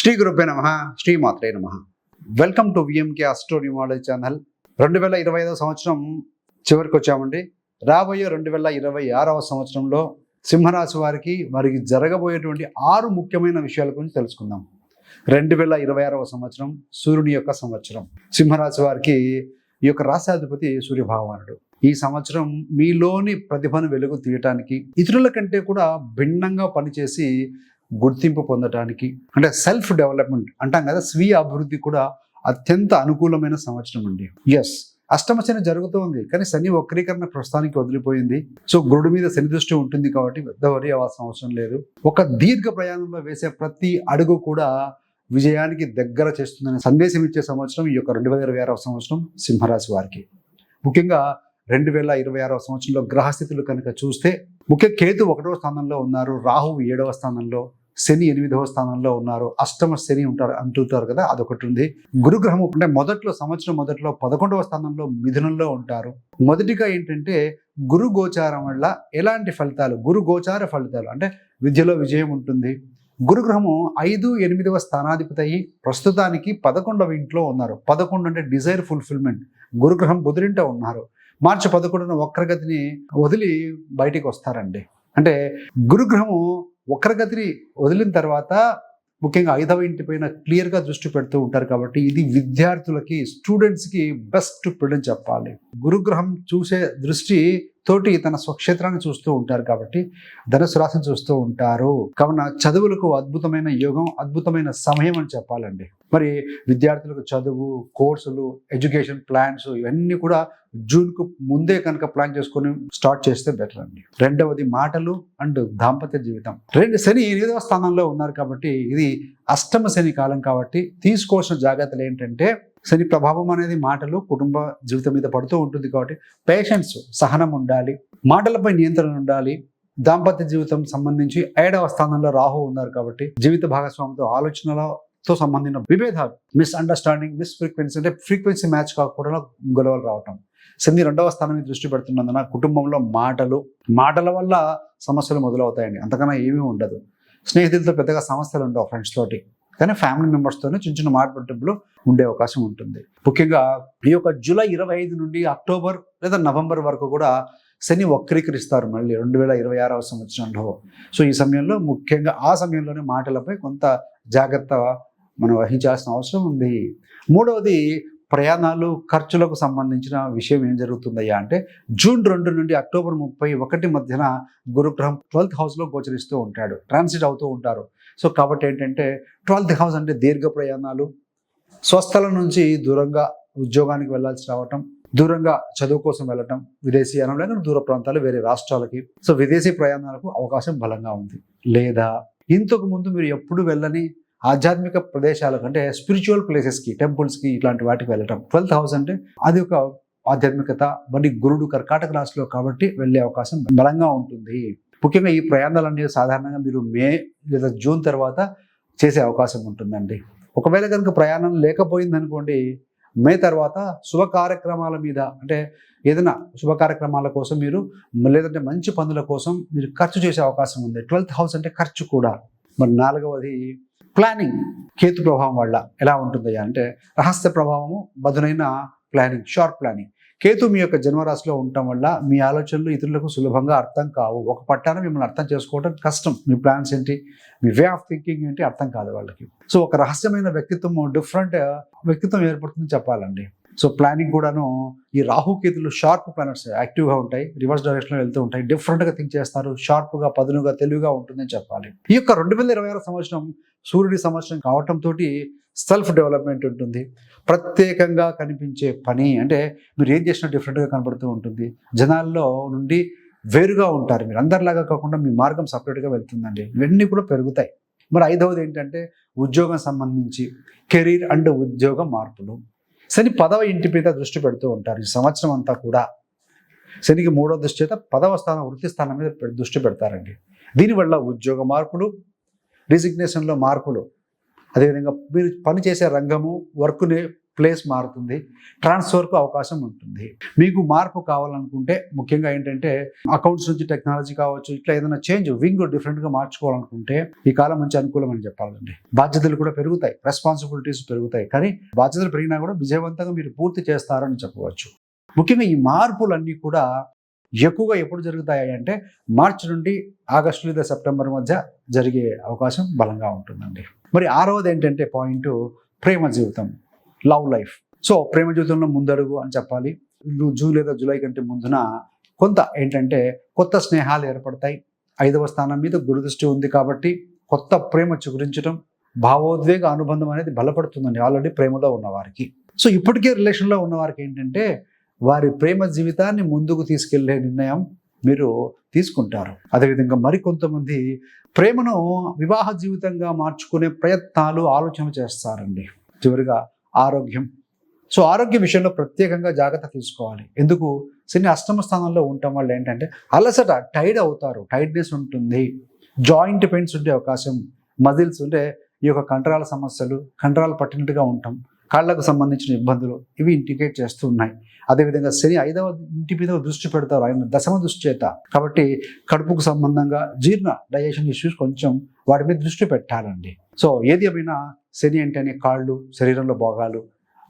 శ్రీ గురుభ్య నమ. శ్రీ మాత్రే నమ welcome to VMK astronumerology channel రెండు వేల ఇరవై ఐదవ సంవత్సరం చివరికి వచ్చామండి. రాబోయే రెండు వేల ఇరవై ఆరవ సంవత్సరంలో సింహరాశి వారికి వారికి జరగబోయేటువంటి ఆరు ముఖ్యమైన విషయాల గురించి తెలుసుకుందాం. రెండు వేల ఇరవై ఆరవ సంవత్సరం సూర్యుని యొక్క సంవత్సరం. సింహరాశి వారికి ఈ యొక్క రాశాధిపతి సూర్యభగవానుడు. ఈ సంవత్సరం మీలోని ప్రతిభను వెలుగు తీయటానికి ఇతరుల కంటే కూడా భిన్నంగా పనిచేసి గుర్తింపు పొందటానికి అంటే సెల్ఫ్ డెవలప్మెంట్ అంటాం కదా స్వీయ అభివృద్ధి కూడా అత్యంత అనుకూలమైన సంవత్సరం అండి. ఎస్ అష్టమశన జరుగుతోంది కానీ శని వక్రీకరణ ప్రస్తుతానికి వదిలిపోయింది. సో గురుడు మీద శని దృష్టి ఉంటుంది కాబట్టి పెద్ద వరి అవ్వాల్సిన అవసరం లేదు. ఒక దీర్ఘ ప్రయాణంలో వేసే ప్రతి అడుగు కూడా విజయానికి దగ్గర చేస్తుందనే సందేశం ఇచ్చే సంవత్సరం ఈ యొక్క రెండు వేల ఇరవై ఆరవ సంవత్సరం సింహరాశి వారికి. ముఖ్యంగా రెండు వేల ఇరవై ఆరవ సంవత్సరంలో గ్రహస్థితులు కనుక చూస్తే ముఖ్య కేతు ఒకటవ స్థానంలో ఉన్నారు రాహువు ఏడవ స్థానంలో శని ఎనిమిదవ స్థానంలో ఉన్నారు. అష్టమ శని ఉంటారు అంటుంటారు కదా అదొకటి ఉంది. గురుగ్రహం అంటే మొదట్లో సంవత్సరం మొదట్లో పదకొండవ స్థానంలో మిథునంలో ఉంటారు. మొదటిగా ఏంటంటే గురు గోచారం వల్ల ఎలాంటి ఫలితాలు? గురు గోచార ఫలితాలు అంటే విద్యలో విజయం ఉంటుంది. గురుగ్రహము ఐదు ఎనిమిదవ స్థానాధిపతి అయ్యి ప్రస్తుతానికి పదకొండవ ఇంట్లో ఉన్నారు. పదకొండు అంటే డిజైర్ ఫుల్ఫిల్మెంట్. గురుగ్రహం బుధుడింట ఉన్నారు. మార్చి పదకొండున వక్రగతిని వదిలి బయటికి వస్తారండి. అంటే గురుగ్రహము వక్రగతిని వదిలిన తర్వాత ముఖ్యంగా ఐదవ ఇంటి పైన క్లియర్గా దృష్టి పెడుతూ ఉంటారు కాబట్టి ఇది విద్యార్థులకి స్టూడెంట్స్కి బెస్ట్ అని చెప్పాలి. గురుగ్రహం చూసే దృష్టి తోటి తన స్వక్షేత్రాన్ని చూస్తూ ఉంటారు కాబట్టి ధనుసు రాశిని చూస్తూ ఉంటారు. కావున చదువులకు అద్భుతమైన యోగం అద్భుతమైన సమయం అని చెప్పాలండి. మరి విద్యార్థులకు చదువు కోర్సులు ఎడ్యుకేషన్ ప్లాన్స్ ఇవన్నీ కూడా జూన్కు ముందే కనుక ప్లాన్ చేసుకొని స్టార్ట్ చేస్తే బెటర్ అండి. రెండవది మాటలు అండ్ దాంపత్య జీవితం. రెండు శని ఎనిమిదవ స్థానంలో ఉన్నారు కాబట్టి ఇది అష్టమ శని కాలం కాబట్టి తీసుకోవాల్సిన జాగ్రత్తలు ఏంటంటే శని ప్రభావం అనేది మాటలు కుటుంబ జీవితం మీద పడుతూ ఉంటుంది కాబట్టి పేషెన్స్ సహనం ఉండాలి. మాటలపై నియంత్రణ ఉండాలి. దాంపత్య జీవితం సంబంధించి ఏడవ స్థానంలో రాహు ఉన్నారు కాబట్టి జీవిత భాగస్వామితో ఆలోచనలతో సంబంధించిన విభేదాలు మిస్అండర్స్టాండింగ్ మిస్ ఫ్రీక్వెన్సీ అంటే ఫ్రీక్వెన్సీ మ్యాచ్ కాకపోవడం గొడవలు రావటం. శని రెండవ స్థానం మీద దృష్టి పెడుతున్నందున కుటుంబంలో మాటలు మాటల వల్ల సమస్యలు మొదలవుతాయండి. అంతకన్నా ఏమీ ఉండదు. స్నేహితులతో పెద్దగా సమస్యలు ఉండవు ఫ్రెండ్స్ తోటి. కానీ ఫ్యామిలీ మెంబర్స్తోనే చిన్న చిన్న మాట్లాడటంలో ఉండే అవకాశం ఉంటుంది. ముఖ్యంగా ఈ యొక్క జూలై ఇరవై ఐదు నుండి అక్టోబర్ లేదా నవంబర్ వరకు కూడా శని వక్రీకరిస్తారు మళ్ళీ రెండు వేల ఇరవై ఆరవ సంవత్సరంలో. సో ఈ సమయంలో ముఖ్యంగా ఆ సమయంలోనే మాటలపై కొంత జాగ్రత్త మనం వహించాల్సిన అవసరం ఉంది. మూడవది ప్రయాణాలు ఖర్చులకు సంబంధించిన విషయం ఏం జరుగుతుందయ్యా అంటే జూన్ రెండు నుండి అక్టోబర్ ముప్పై ఒకటి మధ్యన గురుగ్రహం ట్వెల్త్ హౌస్లో గోచరిస్తూ ఉంటాడు. ట్రాన్సిట్ అవుతూ ఉంటారు. సో కాబట్టి ఏంటంటే ట్వెల్త్ హౌస్ అంటే దీర్ఘ ప్రయాణాలు స్వస్థలం నుంచి దూరంగా ఉద్యోగానికి వెళ్ళాల్సి రావటం దూరంగా చదువు కోసం వెళ్ళటం విదేశీయానం లేదా దూర ప్రాంతాలు వేరే రాష్ట్రాలకి. సో విదేశీ ప్రయాణాలకు అవకాశం బలంగా ఉంది. లేదా ఇంతకు ముందు మీరు ఎప్పుడు వెళ్ళని ఆధ్యాత్మిక ప్రదేశాలకు అంటే స్పిరిచువల్ ప్లేసెస్కి టెంపుల్స్కి ఇట్లాంటి వాటికి వెళ్ళటం. ట్వెల్త్ హౌస్ అంటే అది ఒక ఆధ్యాత్మికత మరి గురుడు కర్కాటక రాశిలో కాబట్టి వెళ్ళే అవకాశం బలంగా ఉంటుంది. ముఖ్యంగా ఈ ప్రయాణాలు అనేవి సాధారణంగా మీరు మే లేదా జూన్ తర్వాత చేసే అవకాశం ఉంటుందండి. ఒకవేళ కనుక ప్రయాణం లేకపోయింది అనుకోండి మే తర్వాత శుభ కార్యక్రమాల మీద అంటే ఏదైనా శుభ కార్యక్రమాల కోసం మీరు లేదంటే మంచి పనుల కోసం మీరు ఖర్చు చేసే అవకాశం ఉంది. ట్వెల్త్ హౌస్ అంటే ఖర్చు కూడా. మరి నాలుగవది ప్లానింగ్. కేతు ప్రభావం వల్ల ఎలా ఉంటుందయ్యా అంటే రహస్య ప్రభావము బదునైన ప్లానింగ్ షార్ట్ ప్లానింగ్. కేతు మీ యొక్క జన్మరాశిలో ఉండటం వల్ల మీ ఆలోచనలు ఇతరులకు సులభంగా అర్థం కావు. ఒక పట్టాన మిమ్మల్ని అర్థం చేసుకోవడం కష్టం. మీ ప్లాన్స్ ఏంటి? మీ వే ఆఫ్ థింకింగ్ ఏంటి? అర్థం కాదు వాళ్ళకి. సో ఒక రహస్యమైన వ్యక్తిత్వం డిఫరెంట్ వ్యక్తిత్వం ఏర్పడుతుంది చెప్పాలండి. సో ప్లానింగ్ కూడాను ఈ రాహుకేతులు షార్ప్ ప్లానెట్స్ యాక్టివ్గా ఉంటాయి రివర్స్ డైరెక్షన్లో వెళ్తూ ఉంటాయి డిఫరెంట్గా థింక్ చేస్తారు షార్ప్గా పదునుగా తెలివిగా ఉంటుందని చెప్పాలి. ఈ యొక్క రెండు వేల ఇరవై ఆరు సంవత్సరం సూర్యుడి సంవత్సరం కావటంతో సెల్ఫ్ డెవలప్మెంట్ ఉంటుంది. ప్రత్యేకంగా కనిపించే పని అంటే మీరు ఏం చేసినా డిఫరెంట్గా కనబడుతూ ఉంటుంది. జనాల్లో నుండి వేరుగా ఉంటారు మీరు. అందరిలాగా కాకుండా మీ మార్గం సపరేట్గా వెళ్తుందండి. ఇవన్నీ కూడా పెరుగుతాయి. మరి ఐదవది ఏంటంటే ఉద్యోగం సంబంధించి కెరీర్ అండ్ ఉద్యోగ మార్పులు. శని పదవ ఇంటి మీద దృష్టి పెడుతూ ఉంటారు. ఈ సంవత్సరం అంతా కూడా శనికి మూడో దృష్టి చేత పదవ స్థానం వృత్తి స్థానం మీద దృష్టి పెడతారండి. దీనివల్ల ఉద్యోగ మార్పులు రిజిగ్నేషన్లో మార్పులు. అదేవిధంగా మీరు పని చేసే రంగము వర్క్ని ప్లేస్ మారుతుంది. ట్రాన్స్ఫర్కు అవకాశం ఉంటుంది. మీకు మార్పు కావాలనుకుంటే ముఖ్యంగా ఏంటంటే అకౌంట్స్ నుంచి టెక్నాలజీ కావచ్చు ఇట్లా ఏదైనా చేంజ్ వింగ్ డిఫరెంట్గా మార్చుకోవాలనుకుంటే ఈ కాలం మంచి అనుకూలం అని చెప్పాలండి. బాధ్యతలు కూడా పెరుగుతాయి రెస్పాన్సిబిలిటీస్ పెరుగుతాయి. కానీ బాధ్యతలు పెరిగినా కూడా విజయవంతంగా మీరు పూర్తి చేస్తారని చెప్పవచ్చు. ముఖ్యంగా ఈ మార్పులన్నీ కూడా ఎక్కువగా ఎప్పుడు జరుగుతాయి అంటే మార్చి నుండి ఆగస్టు లేదా సెప్టెంబర్ మధ్య జరిగే అవకాశం బలంగా ఉంటుందండి. మరి ఆరవది ఏంటంటే పాయింట్ ప్రేమ జీవితం. Love life. సో ప్రేమ జీవితంలో ముందడుగు అని చెప్పాలి. లు- జూన్ లేదా జూలై కంటే ముందున కొంత ఏంటంటే కొత్త స్నేహాలు ఏర్పడతాయి. ఐదవ స్థానం మీద గురుదృష్టి ఉంది కాబట్టి కొత్త ప్రేమ చిగురించడం భావోద్వేగ అనుబంధం అనేది బలపడుతుందండి ఆల్రెడీ ప్రేమలో ఉన్నవారికి సో ఇప్పటికే రిలేషన్లో ఉన్నవారికి ఏంటంటే వారి ప్రేమ జీవితాన్ని ముందుకు తీసుకెళ్ళే నిర్ణయం మీరు తీసుకుంటారు. అదేవిధంగా మరికొంతమంది ప్రేమను వివాహ జీవితంగా మార్చుకునే ప్రయత్నాలు ఆలోచన చేస్తారండి. చివరిగా ఆరోగ్యం. సో ఆరోగ్య విషయంలో ప్రత్యేకంగా జాగ్రత్త తీసుకోవాలి. ఎందుకు? శని అష్టమ స్థానంలో ఉండటం వల్ల ఏంటంటే అలసట టైడ్ అవుతారు. టైర్డ్నెస్ ఉంటుంది. జాయింట్ పెయిన్స్ ఉండే అవకాశం మజిల్స్ ఉంటే ఈ యొక్క కండరాల సమస్యలు కండరాలు పట్టినట్టుగా ఉంటాం కాళ్ళకు సంబంధించిన ఇబ్బందులు ఇవి ఇండికేట్ చేస్తూ ఉన్నాయి. అదేవిధంగా శని ఐదవ ఇంటి మీద దృష్టి పెడతారు. ఆయన దశమ దృష్టి చేత. కాబట్టి కడుపుకు సంబంధంగా జీర్ణ డైజెషన్ ఇష్యూస్ కొంచెం వాటి మీద దృష్టి పెట్టాలండి. సో ఏది ఏమైనా శని అంటేనే కాళ్ళు శరీరంలో భాగాలు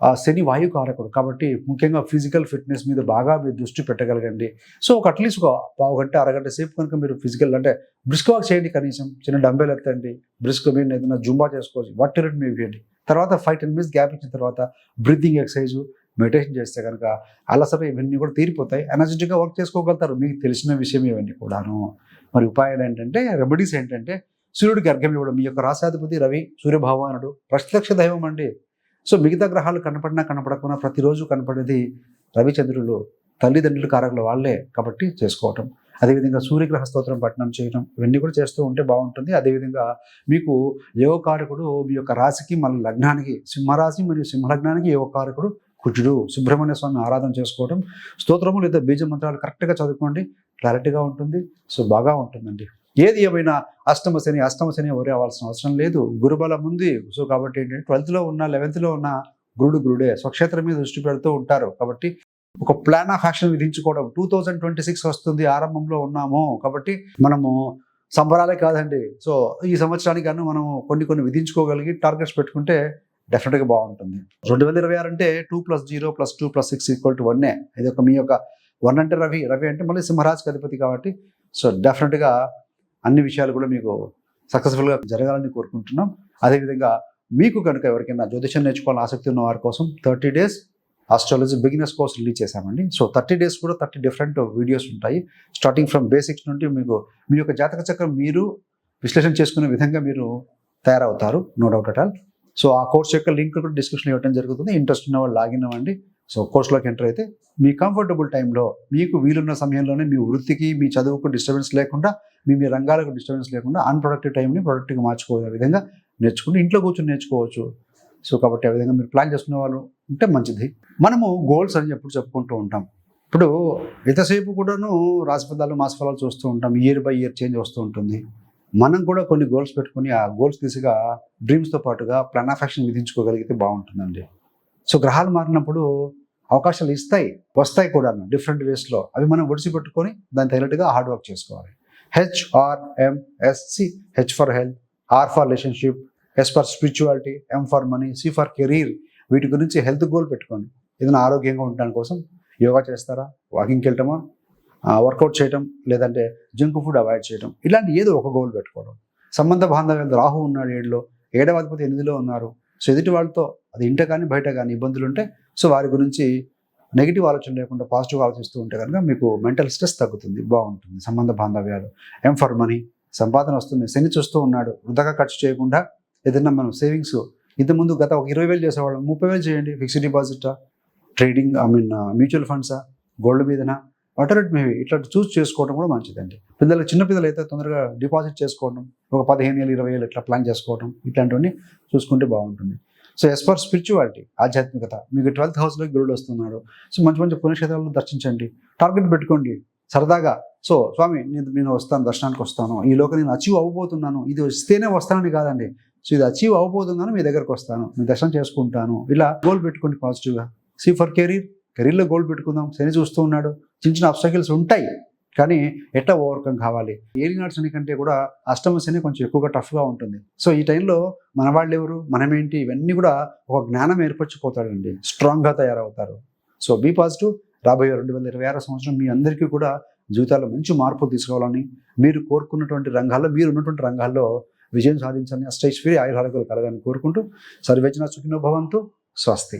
ఆ శని వాయుకారకుడు కాబట్టి ముఖ్యంగా ఫిజికల్ ఫిట్నెస్ మీద బాగా మీరు దృష్టి పెట్టగలగండి. సో ఒక అట్లీస్ట్ ఒక పావు గంట అరగంట సేపు కనుక మీరు ఫిజికల్ అంటే బ్రిస్క్ వాక్ చేయండి కనీసం. చిన్న డంబెల్ ఎత్తండి బ్రిస్క్ మీరు ఏదైనా జుంబా చేసుకోవచ్చు. వాట్ రేట్ మీరు వేయండి తర్వాత ఫైవ్ టెన్ మినిట్స్ గ్యాప్ ఇచ్చిన తర్వాత బ్రీతింగ్ ఎక్సర్సైజ్ మెడిటేషన్ చేస్తే కనుక అలసట ఇవన్నీ కూడా తీరిపోతాయి. ఎనర్జెటిక్గా వర్క్ చేసుకోగలుగుతారు. మీకు తెలిసిన విషయం ఇవన్నీ కూడాను. మరి ఉపాయాలు ఏంటంటే రెమెడీస్ ఏంటంటే సూర్యుడు అర్ఘ్యం ఇవ్వడం మీ యొక్క రాశాధిపతి రవి సూర్యభగవానుడు. ప్రత్యక్ష దైవం అండి. సో మిగతా గ్రహాలు కనపడినా కనపడకుండా ప్రతిరోజు కనపడేది రవిచంద్రులు. తల్లిదండ్రులు కారకులు వాళ్ళే కాబట్టి చేసుకోవటం. అదేవిధంగా సూర్యగ్రహ స్తోత్రం పఠనం చేయడం ఇవన్నీ కూడా చేస్తూ ఉంటే బాగుంటుంది. అదేవిధంగా మీకు యోగకారకుడు మీ యొక్క రాశికి మళ్ళీ లగ్నానికి సింహరాశి మరియు సింహలగ్నానికి యోగకారకుడు కుజుడు. సుబ్రహ్మణ్య స్వామి ఆరాధన చేసుకోవడం స్తోత్రము లేదా బీజ మంత్రాలు కరెక్ట్గా చదువుకోండి. క్లారిటీగా ఉంటుంది. సో బాగా ఉంటుందండి. ఏది ఏమైనా అష్టమ శని అష్టమ శని వరి అవ్వాల్సిన అవసరం లేదు. గురుబలం ఉంది. సో కాబట్టి ఏంటంటే ట్వెల్త్లో ఉన్న లెవెన్త్లో ఉన్న గురుడు గురుడే. స్వక్షేత్రం మీద దృష్టి పెడుతూ ఉంటారు. కాబట్టి ఒక ప్లాన్ ఆఫ్ యాక్షన్ విధించుకోవడం. టూ థౌజండ్ ట్వంటీ సిక్స్ వస్తుంది. ఆరంభంలో ఉన్నాము. కాబట్టి మనము సంబరాలే కాదండి. సో ఈ సంవత్సరానికి గాను మనం కొన్ని కొన్ని విధించుకోగలిగి టార్గెట్స్ పెట్టుకుంటే డెఫినెట్గా బాగుంటుంది. రెండు వేల ఇరవై ఆరు అంటే two plus zero plus two plus six equal to వన్నే ఇది ఒక మీ యొక్క వన్ అంటే రవి. రవి అంటే మళ్ళీ సింహరాజ్కి అధిపతి కాబట్టి. సో డెఫినెట్గా అన్ని విషయాలు కూడా మీకు సక్సెస్ఫుల్గా జరగాలని కోరుకుంటున్నాం. అదేవిధంగా మీకు కనుక ఎవరికైనా జ్యోతిషం నేర్చుకోవాలని ఆసక్తి ఉన్న వారి కోసం thirty days astrology beginners course release చేశామండి. సో థర్టీ డేస్ కూడా థర్టీ డిఫరెంట్ వీడియోస్ ఉంటాయి. స్టార్టింగ్ ఫ్రమ్ బేసిక్స్ నుండి మీకు మీ యొక్క జాతక చక్రం మీరు విశ్లేషణ చేసుకునే విధంగా మీరు తయారవుతారు. No doubt at all so ఆ కోర్స్ యొక్క లింక్ కూడా డిస్క్రిప్షన్ ఇవ్వడం జరుగుతుంది. ఇంట్రెస్ట్ ఉన్న వాళ్ళు లాగిన్ అవ్వండి. సో కోర్సులోకి ఎంటర్ అయితే మీ కంఫర్టబుల్ టైంలో మీకు వీలున్న సమయంలోనే మీ వృత్తికి మీ చదువుకు డిస్టర్బెన్స్ లేకుండా మీ మీ రంగాలకు డిస్టర్బెన్స్ లేకుండా అన్ప్రొడక్టివ్ టైంని ప్రొడక్టివ్గా మార్చుకోవే విధంగా నేర్చుకుంటే ఇంట్లో కూర్చొని నేర్చుకోవచ్చు. సో కాబట్టి ఆ విధంగా మీరు ప్లాన్ చేసుకునే వాళ్ళు ఉంటే మంచిది. మనము గోల్స్ అని ఎప్పుడు చెప్పుకుంటూ ఉంటాం. ఇప్పుడు ఎంతసేపు కూడాను రాశిఫలాలు మాసఫలాలు చూస్తూ ఉంటాం. ఇయర్ బై ఇయర్ చేంజ్ వస్తూ ఉంటుంది. మనం కూడా కొన్ని గోల్స్ పెట్టుకొని ఆ గోల్స్ దిశగా డ్రీమ్స్తో పాటుగా ప్లాన్ ఆఫ్ యాక్షన్ విధించుకోగలిగితే బాగుంటుందండి. సో గ్రహాలు మారినప్పుడు అవకాశాలు ఇస్తాయి వస్తాయి కూడా డిఫరెంట్ వేస్లో అవి మనం ఒడిసిపెట్టుకొని దాని తగినట్టుగా హార్డ్ వర్క్ చేసుకోవాలి. HRMSC H for health R for relationship S for spirituality M for money C for career వీటి గురించి హెల్త్ గోల్ పెట్టుకోండి. ఏదైనా ఆరోగ్యంగా ఉండడం కోసం యోగా చేస్తారా? వాకింగ్కి వెళ్ళటమా వర్కౌట్ చేయటం లేదంటే జంక్ ఫుడ్ అవాయిడ్ చేయడం ఇలాంటి ఏదో ఒక గోల్ పెట్టుకోవడం. సంబంధ బాంధవ్యాలు రాహు ఉన్నాడు ఏడులో ఏడవ అధిపతి ఎనిమిదిలో ఉన్నారు. సో ఎదుటి వాళ్ళతో అది ఇంట కానీ బయట కానీ ఇబ్బందులు ఉంటే సో వారి గురించి నెగిటివ్ ఆలోచన లేకుండా పాజిటివ్ ఆలోచిస్తూ ఉంటే కనుక మీకు మెంటల్ స్ట్రెస్ తగ్గుతుంది బాగుంటుంది. సంబంధ బాంధవ్యాలు ఎం ఫర్ మనీ సంపాదన వస్తుంది. శని చూస్తూ ఉన్నాడు వృధాగా ఖర్చు చేయకుండా ఏదైనా మనం సేవింగ్స్ ఇంతకుముందు గత ఒక ఇరవై వేలు చేసేవాళ్ళం. ముప్పై వేలు చేయండి. ఫిక్స్డ్ డిపాజిటా ట్రేడింగ్ ఐ మీన్ మ్యూచువల్ ఫండ్సా గోల్డ్ మీదనా? వాటర్ ఇట్ మేబీ ఇట్లా చూస్ చేసుకోవడం కూడా మంచిదండి. పిల్లలు చిన్న పిల్లలు అయితే తొందరగా డిపాజిట్ చేసుకోవడం ఒక పదిహేను వేలు ఇరవై వేలు ఇట్లా ప్లాన్ చేసుకోవడం ఇట్లాంటివన్నీ చూసుకుంటే బాగుంటుంది. సో ఎస్ ఫర్ స్పిరిచువాలిటీ ఆధ్యాత్మికత మీకు ట్వెల్త్ హౌస్లో గురుడు వస్తున్నాడు. సో మంచి మంచి పుణ్యక్షేత్రాలను దర్శించండి. టార్గెట్ పెట్టుకోండి. సరదాగా. సో స్వామి నేను నేను వస్తాను దర్శనానికి వస్తాను. ఈ లోక నేను అచీవ్ అవ్వబోతున్నాను. ఇది వస్తేనే వస్తానని కాదండి. సో ఇది అచీవ్ అవ్వబోతున్నాను మీ దగ్గరకు వస్తాను. నేను దర్శనం చేసుకుంటాను. ఇలా గోల్ పెట్టుకోండి పాజిటివ్గా సి ఫర్ కెరీర్ కెరీర్లో గోల్ పెట్టుకుందాం. శని చూస్తూ ఉన్నాడు. చిన్న చిన్న అబ్స్టకిల్స్ ఉంటాయి. కానీ ఎట్లా ఓవర్కమ్ కావాలి? ఏలినాడు శని కంటే కూడా అష్టమ శని కొంచెం ఎక్కువగా టఫ్గా ఉంటుంది. సో ఈ టైంలో మన వాళ్ళు ఎవరు మనమేంటి? ఇవన్నీ కూడా ఒక జ్ఞానం ఏర్పరచిపోతాడండి. స్ట్రాంగ్గా తయారవుతారు. So be positive. రాబోయే రెండు వేల ఇరవై ఆరో సంవత్సరం మీ అందరికీ కూడా జీవితాల్లో మంచి మార్పులు తీసుకోవాలని మీరు కోరుకున్నటువంటి రంగాల్లో మీరు ఉన్నటువంటి రంగాల్లో విజయం సాధించాలని అష్టైశ్వర్య ఆయుర్హారకులు కలగాలని కోరుకుంటూ సర్వేచన సుఖినో భవంతు. స్వస్తి.